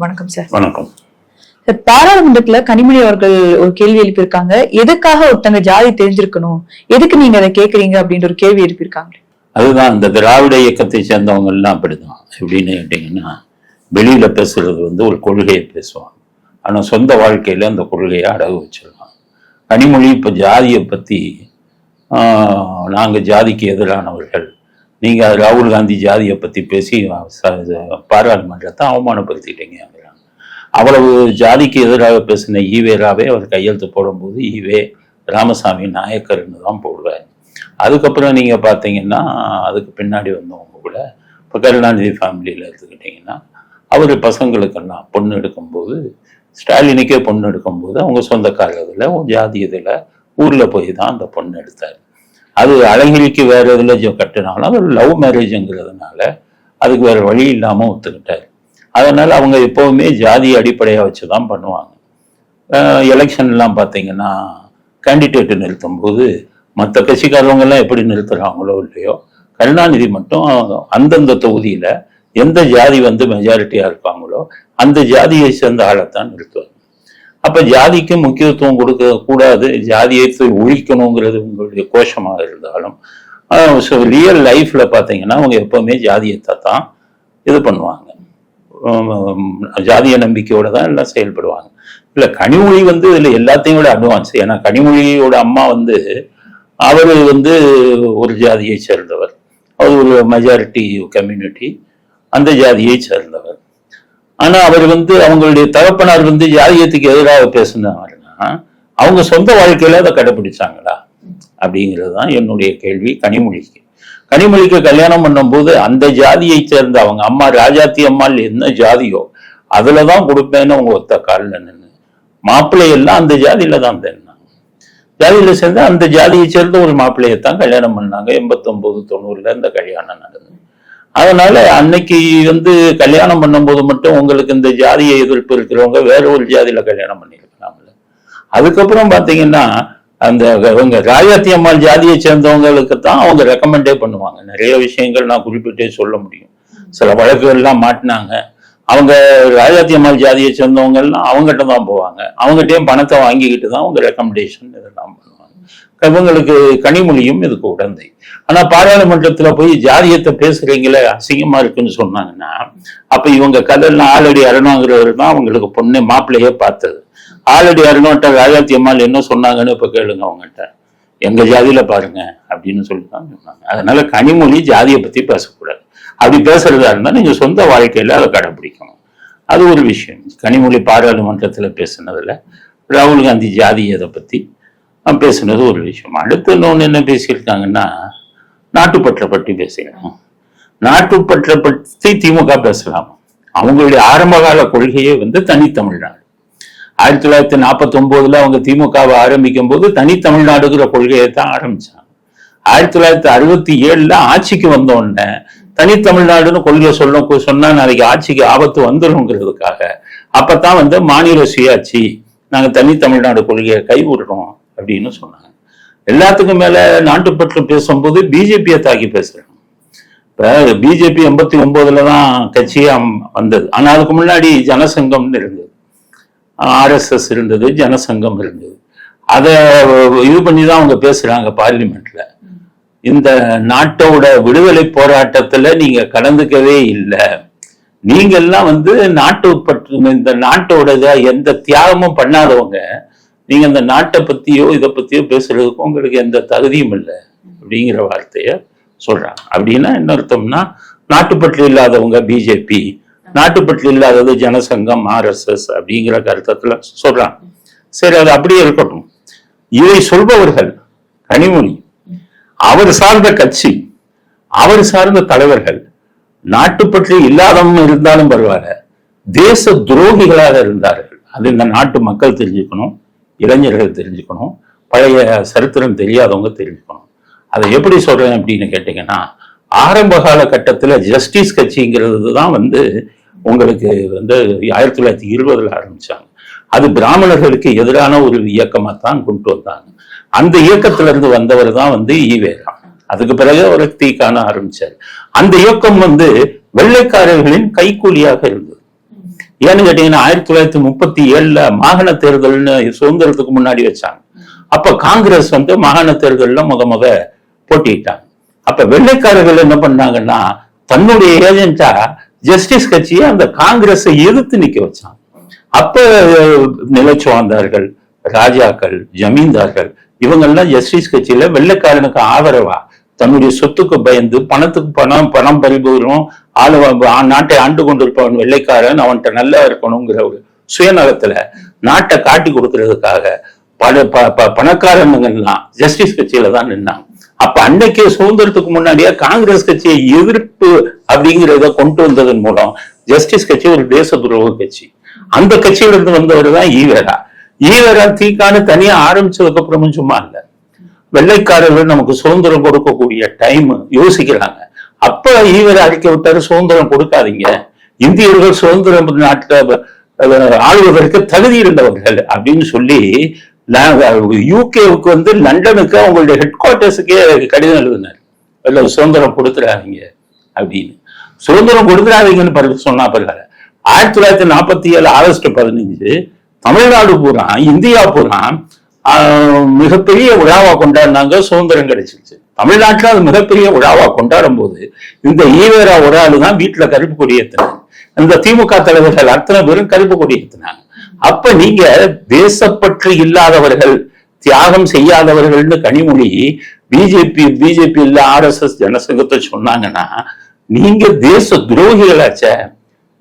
வணக்கம் சார். வணக்கம். பாராளுமன்றத்துல கனிமொழி அவர்கள் ஒரு கேள்வி எழுப்பியிருக்காங்க. எதுக்காக ஒருத்தங்க ஜாதி தெரிஞ்சிருக்கணும்? எதுக்கு நீங்க அதை கேக்குறீங்க அப்படின்ற ஒரு கேள்வி எழுப்பியிருக்காங்க அதுதான் இந்த திராவிட இயக்கத்தை சேர்ந்தவங்க எல்லாம் அப்படிதான். எப்படின்னு கேட்டிங்கன்னா வெளியில பேசுறது வந்து ஒரு கொள்கையை பேசுவாங்க. ஆனா சொந்த வாழ்க்கையில அந்த கொள்கையை அடகு வச்சிருக்காங்க. கனிமொழி இப்ப ஜாதியை பத்தி ஆஹ், நாங்க ஜாதிக்கு எதிரானவர்கள் நீங்க ராகுல் காந்தி ஜாதியை பத்தி பேசி பாராளுமன்றத்தை அவமானப்படுத்திட்டீங்கிறாங்க அவ்வளவு ஜாதிக்கு எதிராக பேசின ஈவேராவே அவர் கையெழுத்து போடும்போது ஈவே ராமசாமி நாயக்கர்னு தான் போடுவார். அதுக்கப்புறம் நீங்கள் பார்த்தீங்கன்னா அதுக்கு பின்னாடி வந்தவங்க கூட இப்போ கருணாநிதி ஃபேமிலியில் எடுத்துக்கிட்டிங்கன்னா அவர் பசங்களுக்கெல்லாம் பொண்ணு எடுக்கும்போது ஸ்டாலினுக்கே பொண்ணு எடுக்கும்போது அவங்க சொந்தக்காரர்ல ஜாதி இதில் ஊரில் போய் தான் அந்த பொண்ணு எடுத்தார். அது அழகிரிக்கு வேற இதில் கட்டினாலும் அது லவ் மேரேஜுங்கிறதுனால அதுக்கு வேற வழி இல்லாமல் ஒத்துக்கிட்டார். அதனால அவங்க எப்போவுமே ஜாதி அடிப்படையாக வச்சு தான் பண்ணுவாங்க எலெக்ஷன்லாம் பார்த்தீங்கன்னா கேண்டிடேட் நிறுத்தும் போது மற்ற கட்சிக்காரவங்கெல்லாம் எப்படி நிறுத்துகிறாங்களோ இல்லையோ கருணாநிதி மட்டும் அந்தந்த தொகுதியில் எந்த ஜாதி வந்து மெஜாரிட்டியாக இருப்பாங்களோ அந்த ஜாதியை சேர்ந்த ஆளைத்தான் நிறுத்துவாங்க. அப்ப ஜாதிக்கு முக்கியத்துவம் கொடுக்க கூடாது ஜாதியை ஒழிக்கணுங்கிறது உங்களுடைய கோஷமாக இருந்தாலும் ஸோ ரியல் லைஃப்ல பார்த்தீங்கன்னா அவங்க எப்பவுமே ஜாதியத்தை தான் இது பண்ணுவாங்க. ஜாதிய நம்பிக்கையோட தான் எல்லாம் செயல்படுவாங்க. இல்லை கனிமொழி வந்து இதில் எல்லாத்தையும் விட அட்வான்ஸ் ஏன்னா கனிமொழியோட அம்மா வந்து அவர் வந்து ஒரு ஜாதியை சேர்ந்தவர். அவர் ஒரு மெஜாரிட்டி கம்யூனிட்டி அந்த ஜாதியை சேர்ந்தவர். ஆனா அவர் வந்து அவங்களுடைய தகப்பனார் வந்து ஜாதியத்துக்கு எதிராக பேசினாருன்னா அவங்க சொந்த வாழ்க்கையில அதை கடைபிடிச்சாங்களா அப்படிங்கிறது தான் என்னுடைய கேள்வி கனிமொழிக்கு. கனிமொழிக்கு கல்யாணம் பண்ணும்போது அந்த ஜாதியை சேர்ந்த அவங்க அம்மா ராஜாத்தி அம்மாள் என்ன ஜாதியோ அதுல தான் கொடுப்பேன்னு அவங்க ஒத்த காலில் நின்று மாப்பிள்ளை எல்லாம் அந்த ஜாதியில தான் இருந்தாங்க. ஜாதியில சேர்ந்து அந்த ஜாதியை சேர்ந்த ஒரு மாப்பிள்ளையை தான் கல்யாணம் பண்ணாங்க. எண்பத்தொன்பது தொண்ணூறுல இந்த கல்யாணம் நடந்தது. அதனால அன்னைக்கு வந்து கல்யாணம் பண்ணும்போது மட்டும் உங்களுக்கு இந்த ஜாதிய எதிர்ப்பு இருக்கிறவங்க வேற ஒரு ஜாதியில கல்யாணம் பண்ணியிருக்கலாம்ல. அதுக்கப்புறம் பாத்தீங்கன்னா அந்த இவங்க ராஜாத்தி அம்மாள் ஜாதியை சேர்ந்தவங்களுக்கு தான் அவங்க ரெக்கமெண்டே பண்ணுவாங்க. நிறைய விஷயங்கள் நான் குறிப்பிட்டே சொல்ல முடியும். சில வழக்குகள்லாம் மாட்டினாங்க. அவங்க ராஜாத்தி அம்மாள் ஜாதியை சேர்ந்தவங்கள்லாம் அவங்ககிட்ட தான் போவாங்க. அவங்ககிட்டயும் பணத்தை வாங்கிக்கிட்டு தான் அவங்க ரெக்கமெண்டேஷன் இதெல்லாம் பண்ணுவாங்க இவங்களுக்கு கனிமொழியும் இதுக்கு உடந்தை. ஆனா பாராளுமன்றத்துல போய் ஜாதியத்தை பேசுறீங்களே அசிங்கமா இருக்குன்னு சொன்னாங்கன்னா அப்ப இவங்க கதையெல்லாம் ஆல்ரெடி அருணாங்கிறவர் தான் அவங்களுக்கு பொண்ணு மாப்பிள்ளையே பார்த்தது. ஆல்ரெடி அருணோட்ட ராஜாத்தி அம்மாள் என்ன சொன்னாங்கன்னு இப்ப கேளுங்க அவங்ககிட்ட எங்க ஜாதியில பாருங்க அப்படின்னு சொல்லிதான் சொன்னாங்க. அதனால கனிமொழி ஜாதியை பத்தி பேசக்கூடாது. அப்படி பேசுறதா இருந்தா நீங்க சொந்த வாழ்க்கையில அதை கடைபிடிக்கணும். அது ஒரு விஷயம். கனிமொழி பாராளுமன்றத்துல பேசுனதுல ராகுல் காந்தி ஜாதி இதை பத்தி நான் பேசுனது ஒரு விஷயம். அடுத்து இன்னொன்று என்ன பேசியிருக்காங்கன்னா நாட்டுப்பற்றை பற்றி பேசுகிறோம் நாட்டுப்பற்றை பற்றி திமுக பேசலாம். அவங்களுடைய ஆரம்பகால கொள்கையே வந்து தனித்தமிழ்நாடு. ஆயிரத்தி தொள்ளாயிரத்தி நாற்பத்தி ஒன்பதுல அவங்க திமுகவை ஆரம்பிக்கும் போது தனித்தமிழ்நாடுங்கிற கொள்கையை தான் ஆரம்பிச்சாங்க. ஆயிரத்தி தொள்ளாயிரத்தி அறுபத்தி ஏழுல ஆட்சிக்கு வந்த உடனே தனித்தமிழ்நாடுன்னு கொள்கை சொல்ல சொன்னா நாளைக்கு ஆட்சிக்கு ஆபத்து வந்துருங்கிறதுக்காக அப்பதான் வந்து மாநில சுயாட்சி நாங்க தனித்தமிழ்நாடு கொள்கையை கைவிடுறோம். அப்படின்னு சொன்னாங்க. எல்லாத்துக்கும் மேல நாட்டுப்பற்று பேசும்போது பிஜேபியை தாக்கி பேசுறாங்க. இப்ப பிஜேபி எண்பத்தி ஒன்பதுல தான் கட்சியா வந்தது. ஆனா அதுக்கு முன்னாடி ஜனசங்கம்னு இருந்தது. ஆர்எஸ்எஸ் இருந்தது ஜனசங்கம் இருந்தது. அதை இது பண்ணி தான் அவங்க பேசுறாங்க பார்லிமெண்ட்ல. இந்த நாட்டோட விடுதலை போராட்டத்துல நீங்க கலந்துக்கவே இல்லை. நீங்க எல்லாம் வந்து நாட்டு பற்று இந்த நாட்டோட எந்த தியாகமும் பண்ணாதவங்க நீங்க இந்த நாட்டை பத்தியோ இதை பத்தியோ பேசுறதுக்கு உங்களுக்கு எந்த தகுதியும் இல்லை அப்படிங்கிற வார்த்தைய சொல்றாங்க. அப்படின்னா என்ன அர்த்தம்னா நாட்டுப்பற்று இல்லாதவங்க பிஜேபி நாட்டுப்பற்று இல்லாதது ஜனசங்கம் ஆர்எஸ்எஸ் அப்படிங்கிற கருத்தத்துல சொல்றாங்க. சரி அது அப்படியே இருக்கட்டும். இதை சொல்பவர்கள் கனிமொழி அவர் சார்ந்த கட்சி அவர் சார்ந்த தலைவர்கள் நாட்டுப்பற்று இல்லாதவங்க இருந்தாலும் பரவாயில்ல தேச துரோகிகளாக இருந்தார்கள். அது இந்த நாட்டு மக்கள் தெரிஞ்சுக்கணும். இளைஞர்கள் தெரிஞ்சுக்கணும் பழைய சரித்திரம் தெரியாதவங்க தெரிஞ்சுக்கணும். அதை எப்படி சொல்றேன் அப்படின்னு கேட்டீங்கன்னா ஆரம்ப கால கட்டத்துல ஜஸ்டிஸ் கட்சிங்கிறது தான் வந்து உங்களுக்கு வந்து ஆயிரத்தி தொள்ளாயிரத்தி இருபதுல ஆரம்பிச்சாங்க. அது பிராமணர்களுக்கு எதிரான ஒரு இயக்கமா தான் கொண்டு வந்தாங்க. அந்த இயக்கத்துல இருந்து வந்தவர் தான் வந்து ஈவேரா அதுக்கு பிறகு அவர் தீக்கான ஆரம்பிச்சார். அந்த இயக்கம் வந்து வெள்ளைக்காரர்களின் கைக்கூலியாக இருந்தது. ஏன்னு கேட்டீங்கன்னா ஆயிரத்தி தொள்ளாயிரத்தி முப்பத்தி ஏழுல மாகாண தேர்தல்னு சுதந்திரத்துக்கு முன்னாடி வச்சாங்க. அப்ப காங்கிரஸ் வந்து மாகாண தேர்தல்ல முத முத போட்டிட்டாங்க அப்ப வெள்ளைக்காரர்கள் என்ன பண்ணாங்கன்னா தன்னுடைய ஏஜென்டா ஜஸ்டிஸ் கட்சியை அந்த காங்கிரஸை எதிர்த்து நிக்க வச்சாங்க. அப்ப நிலச்சுவாந்தார்கள் ராஜாக்கள் ஜமீன்தார்கள் இவங்கெல்லாம் ஜஸ்டிஸ் கட்சியில வெள்ளைக்காரனுக்கு ஆதரவா தன்னுடைய சொத்துக்கு பயந்து பணத்துக்கு பணம் பணம் பறிபோரும் ஆளு நாட்டை ஆண்டு கொண்டிருப்பவன் வெள்ளைக்காரன் அவன்கிட்ட நல்லா இருக்கணுங்கிற ஒரு சுயநலத்துல நாட்டை காட்டி கொடுக்கறதுக்காக பல ப ப- ஜஸ்டிஸ் கட்சியில தான் நின்னாங்க. அப்ப அன்னைக்கு சுதந்திரத்துக்கு முன்னாடியே காங்கிரஸ் கட்சியை எதிர்ப்பு அப்படிங்கிறத கொண்டு வந்ததன் மூலம் ஜஸ்டிஸ் கட்சி ஒரு தேச துரோக கட்சி. அந்த கட்சியில இருந்து வந்தவர் தான் ஈவேரா. ஈவேரா தீக்கான்னு தனியா ஆரம்பிச்சதுக்கு அப்புறமும் சும்மா இல்ல. வெள்ளைக்காரர்கள் நமக்கு சுதந்திரம் கொடுக்கக்கூடிய டைம் யோசிக்கிறாங்க. அப்ப ஈவர் அறிக்கை விட்டாரு சுதந்திரம் கொடுக்காதீங்க. இந்தியர்கள் சுதந்திரம் நாட்டில் ஆளுவதற்கு தகுதி இருந்தவர்கள் அப்படின்னு சொல்லி யூகேவுக்கு வந்து லண்டனுக்கு அவங்களுடைய ஹெட் குவார்ட்டர்ஸுக்கே கடிதம் எழுதினார். இல்ல சுதந்திரம் கொடுத்துடாதீங்க அப்படின்னு. சுதந்திரம் கொடுத்துடாதீங்கன்னு பிறகு சொன்னா பிறகு ஆயிரத்தி தொள்ளாயிரத்தி நாற்பத்தி ஏழு ஆகஸ்ட் பதினஞ்சு தமிழ்நாடு பூரா இந்தியா பூரா மிகப்பெரிய விழாவா கொண்டாடினாங்க சுதந்திரம் கிடைச்சிருச்சு. தமிழ்நாட்டில் அது மிகப்பெரிய விழாவா கொண்டாடும் போது இந்த ஈவேரா ஒரு ஆளு தான் வீட்டுல கருப்பு கொடி ஏத்தினாங்க. இந்த திமுக தலைவர்கள் அத்தனை பேரும் கருப்பு கொடி ஏத்தினாங்க. அப்ப நீங்க தேசப்பற்று இல்லாதவர்கள் தியாகம் செய்யாதவர்கள்னு கனிமொழி பிஜேபி பிஜேபி இல்ல ஆர்எஸ்எஸ் ஜனசங்கத்தை சொன்னாங்கன்னா நீங்க தேச துரோகிகளாச்ச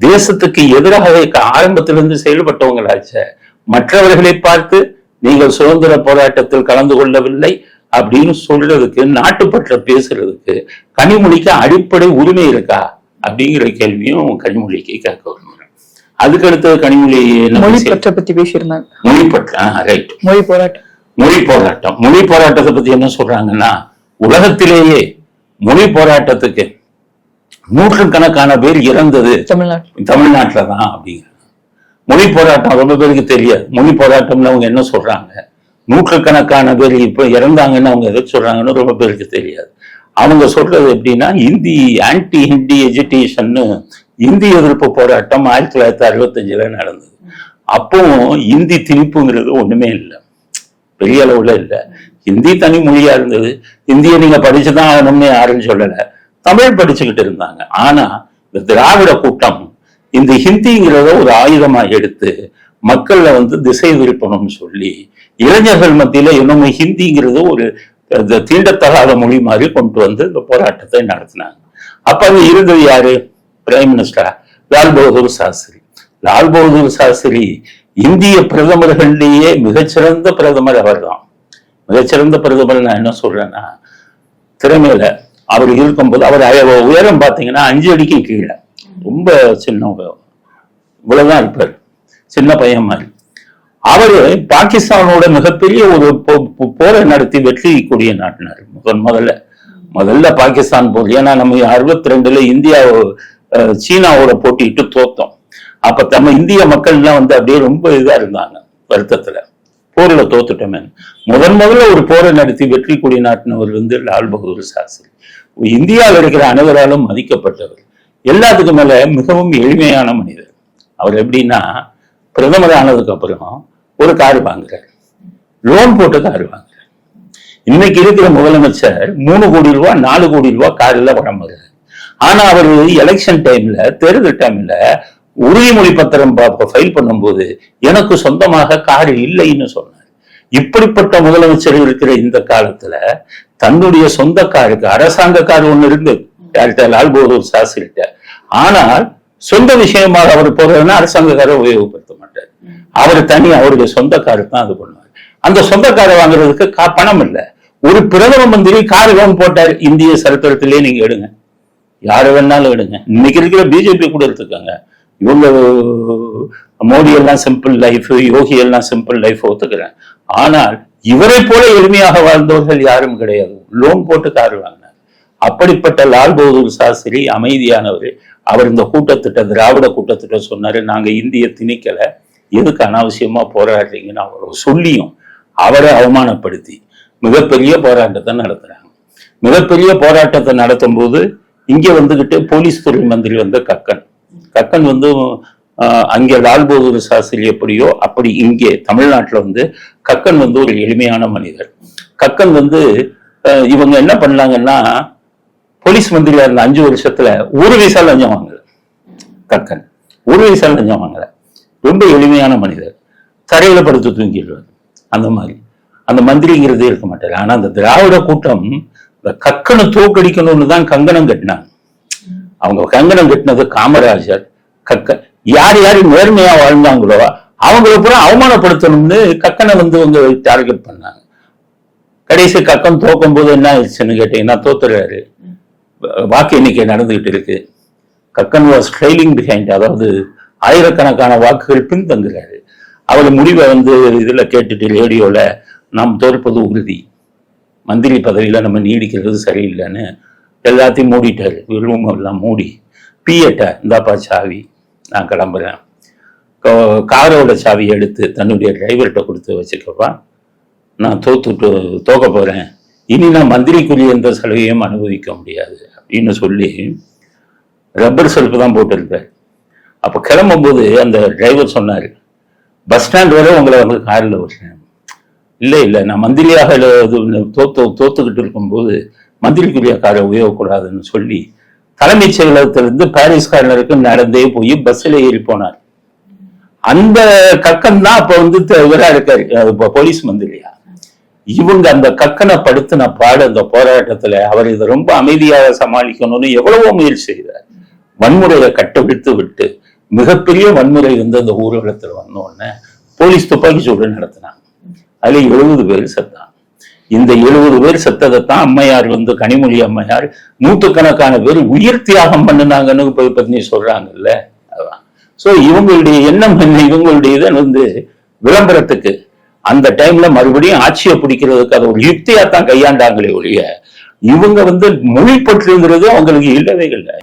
தேசத்துக்கு எதிராக ஆரம்பத்திலிருந்து செயல்பட்டவங்களாச்சே மற்றவர்களை பார்த்து நீங்கள் சுதந்திர போராட்டத்தில் கலந்து கொள்ளவில்லை அப்படின்னு சொல்றதுக்கு நாட்டுப்பற்ற பேசுறதுக்கு கனிமொழிக்கு அடிப்படை உரிமை இருக்கா? அப்படிங்கிற கேள்வியும் கனிமொழிக்கு கேட்க விரும்புறேன் அதுக்கு அடுத்தது கனிமொழி என்ன மொழி பேசி- பற்ற பத்தி பேசியிருந்தாங்க. மொழிப்பற்ற ரைட் மொழி போராட்டம். மொழி போராட்டம். மொழி போராட்டத்தை பத்தி என்ன சொல்றாங்கன்னா உலகத்திலேயே மொழி போராட்டத்துக்கு நூற்றுக்கணக்கான பேர் இறந்தது தமிழ்நாட்டு தமிழ்நாட்டுல தான் அப்படிங்கிறாங்க மொழி போராட்டம் ரொம்ப பேருக்கு தெரியாது. மொழி போராட்டம்னு அவங்க என்ன சொல்றாங்க? நூற்றுக்கணக்கான பேர் இப்போ இறந்தாங்கன்னு அவங்க எதை சொல்றாங்கன்னு ரொம்ப பேருக்கு தெரியாது. அவங்க சொல்றது எப்படின்னா இந்தி ஆன்டி ஹிந்தி எஜுகேஷன்னு இந்தி எதிர்ப்பு போராட்டம் ஆயிரத்தி தொள்ளாயிரத்தி அறுபத்தஞ்சுல நடந்தது. அப்பவும் இந்தி திணிப்புங்கிறது ஒண்ணுமே இல்லை. பெரிய அளவுல இல்லை. ஹிந்தி தனி மொழியா இருந்தது. இந்தியை நீங்க படிச்சுதான் ஆகணும்னு யாரும் சொல்லலை. தமிழ் படிச்சுக்கிட்டு இருந்தாங்க. ஆனா இந்த திராவிட கூட்டம் இந்த ஹிந்திங்கிறத ஒரு ஆயுதமா எடுத்து மக்கள்ல வந்து திசை திருப்பணும்னு சொல்லி இளைஞர்கள் மத்தியில இன்னும் ஹிந்திங்கிறது ஒரு தீண்டத்தகாத மொழி மாதிரி கொண்டு வந்து இந்த போராட்டத்தை நடத்தினாங்க. அப்ப அது இருந்தது யாரு? Prime minister Lal Bahadur Shastri. Lal Bahadur Shastri இந்திய பிரதமர்களிலேயே மிகச்சிறந்த பிரதமர் அவர்தான். மிகச்சிறந்த பிரதமர் நான் என்ன சொல்றேன்னா திறமையில அவர் இருக்கும்போது அவர் உயரம் பார்த்தீங்கன்னா அஞ்சு அடிக்கு கீழே. ரொம்ப சின்ன இவ்வளவுதான் இருப்பார். சின்ன பையன் மாதிரி. அவரு பாகிஸ்தானோட மிகப்பெரிய ஒரு போரை நடத்தி வெற்றி கொடிய நாட்டினார். முதன் முதல்ல. முதல்ல பாகிஸ்தான் போர். ஏன்னா நம்ம அறுபத்தி ரெண்டுல இந்தியா சீனாவோட போட்டிட்டு தோத்தோம். அப்ப நம்ம இந்திய மக்கள் எல்லாம் வந்து அப்படியே ரொம்ப இதா இருந்தாங்க வருத்தத்துல. போர்ல தோத்துட்டோமே. முதன் முதல்ல ஒரு போரை நடத்தி வெற்றி கொடி நாட்டினவர் வந்து லால் பகதூர் சாஸ்திரி. இந்தியாவில் இருக்கிற அனைவராலும் மதிக்கப்பட்டவர். எல்லாத்துக்கும் மேல மிகவும் எளிமையான மனிதர். அவர் எப்படின்னா பிரதமர் ஆனதுக்கு அப்புறம் ஒரு கார் வாங்குறாரு. லோன் போட்டு கார் வாங்குறாரு. இன்னைக்கு இருக்கிற முதலமைச்சர் மூணு கோடி ரூபா நாலு கோடி ரூபாய் கார்ல வழங்குறாரு ஆனா அவர் எலெக்ஷன் டைம்ல தேர்தல் டைம்ல உறுதிமொழி பத்திரம் ஃபைல் பண்ணும்போது எனக்கு சொந்தமாக கார் இல்லைன்னு சொன்னார். இப்படிப்பட்ட முதலமைச்சர் இருக்கிற இந்த காலத்துல தன்னுடைய சொந்த காருக்கு அரசாங்க கார் ஒண்ணு இருந்து யார்கிட்ட லால் பகதூர் சாஸ்திரிட்ட ஆனால் சொந்த விஷயமாக அவர் போறதுன்னா அரசாங்க உபயோகப்படுத்த மாட்டார் அவர் தனி அவருடைய சொந்த காரு தான் அது பண்ணுவார். அந்த சொந்த காரை வாங்குறதுக்கு கா- பணம் இல்லை. ஒரு பிரதம மந்திரி கார் லோன் போட்டார். இந்திய சரித்திரத்திலே நீங்க எடுங்க. யாரு வேணாலும் எடுங்க. இன்னைக்கு இருக்கிற பிஜேபி கூட எடுத்துக்கோங்க இவங்க மோடி எல்லாம் சிம்பிள் லைஃப் யோகி எல்லாம் சிம்பிள் லைஃப் ஒத்துக்கிறேன். ஆனால் இவரை போல எளிமையாக வாழ்ந்தவர்கள் யாரும் கிடையாது. லோன் போட்டு கார் வாங்கினார். அப்படிப்பட்ட லால் பகதூர் சாஸ்திரி அமைதியானவர் அவர் இந்த கூட்டத்திட்ட திராவிட கூட்டத்திட்ட சொன்னாரு நாங்க இந்திய திணிக்கலை. எதுக்கு அனாவசியமா போராடுறீங்கன்னு அவர் சொல்லியும் அவரை அவமானப்படுத்தி மிகப்பெரிய போராட்டத்தை நடத்துறாங்க. மிகப்பெரிய போராட்டத்தை நடத்தும் போது இங்க வந்துகிட்டு போலீஸ் துறை மந்திரி வந்து கக்கன். கக்கன் வந்து அங்கே லால் பகதூர் சாஸ்திரி எப்படியோ அப்படி இங்கே தமிழ்நாட்டுல வந்து கக்கன் வந்து ஒரு எளிமையான மனிதர். கக்கன் வந்து இவங்க என்ன பண்ணாங்கன்னா போலீஸ் மந்திரியா இருந்த அஞ்சு வருஷத்துல ஒரு வயசா லஞ்சம் வாங்கல கக்கன் ஒரு வயசா லஞ்சம் வாங்கல. ரொம்ப எளிமையான மனிதர். தரையில படுத்து தூங்கிடுவார். அந்த மாதிரி. அந்த மந்திரிங்கிறதே இருக்க மாட்டார். ஆனா அந்த திராவிட கூட்டம் இந்த கக்கனை தோக்கடிக்கணும்னு தான் கங்கணம் கட்டினாங்க. அவங்க கங்கணம் கட்டினது காமராஜர் கக்க யார் யார் நேர்மையா வாழ்ந்தாங்களோ அவங்கள பூரா அவமானப்படுத்தணும்னு கக்கனை வந்து அவங்க டார்கெட் பண்ணாங்க. கடைசி கக்கம் தோக்கும் போது என்ன ஆயிடுச்சுன்னு கேட்டீங்கன்னா தோத்துறாரு. வாக்கு எண்ணிக்கை நடந்துகிட்டு இருக்கு. கக்கன் வாஸ் ட்ரைலிங் பிஹைண்ட் அதாவது ஆயிரக்கணக்கான வாக்குகள் பின்தங்குறாரு அவர் முடிவை வந்து இதில் கேட்டுட்டு ரேடியோவில் நாம் தோற்பது உறுதி. மந்திரி பதவியில் நம்ம நீடிக்கிறது சரியில்லைன்னு எல்லாத்தையும் மூடிட்டார். ரூம் எல்லாம் மூடி. பிஎட்ட இந்தாப்பா சாவி. நான் கிளம்புறேன். காரோட சாவியை எடுத்து தன்னுடைய டிரைவர்கிட்ட கொடுத்து வச்சுக்கப்பா. நான் தோத்துட்டு தோக்க போகிறேன் இனி நான் மந்திரிக்குரிய எந்த சலுகையும் அனுபவிக்க முடியாது அப்படின்னு சொல்லி ரப்பர் செல்ஃபு தான் போட்டிருப்பார் அப்போ கிளம்பும்போது அந்த டிரைவர் சொன்னார் பஸ் ஸ்டாண்ட் வரை உங்களை வந்து காரில் விடுறேன் இல்லை இல்லை நான் மந்திரியாக தோத்து தோத்துக்கிட்டு இருக்கும்போது மந்திரிக்குரிய காரை உபயோகக்கூடாதுன்னு சொல்லி தலைமைச் செயலகத்திலிருந்து பாரிஸ் கார்னருக்கு நடந்தே போய் பஸ்ஸில் ஏறி போனார். அந்த கக்கம் தான் அப்போ வந்து த- இருக்காரு போலீஸ் மந்திரியா? இவங்க அந்த கக்கனை படுத்தின பாடு அந்த போராட்டத்துல அவர் இதை ரொம்ப அமைதியாக சமாளிக்கணும்னு எவ்வளவோ முயற்சி செய்தார். வன்முறையை கட்டவிழ்த்து விட்டு மிகப்பெரிய வன்முறை வந்து அந்த ஊர்வலத்துல வந்த உடனே போலீஸ் துப்பாக்கி சூடு நடத்தினாங்க. அதுல எழுபது பேர் செத்தாங்க இந்த எழுபது பேர் செத்ததைத்தான் அம்மையார் வந்து கனிமொழி அம்மையார் நூற்றுக்கணக்கான பேர் உயிர் தியாகம் பண்ணினாங்கன்னு போய் பத்னி சொல்றாங்கல்ல. அதான். சோ இவங்களுடைய எண்ணம் என்ன? இவங்களுடைய இதை வந்து விளம்பரத்துக்கு. அந்த டைம்ல மறுபடியும் ஆட்சியை பிடிக்கிறதுக்கு அது ஒரு யுக்தியா தான் கையாண்டாங்களே ஒழிய இவங்க வந்து மொழி பற்றுங்கிறது அவங்களுக்கு இல்லவே இல்லை.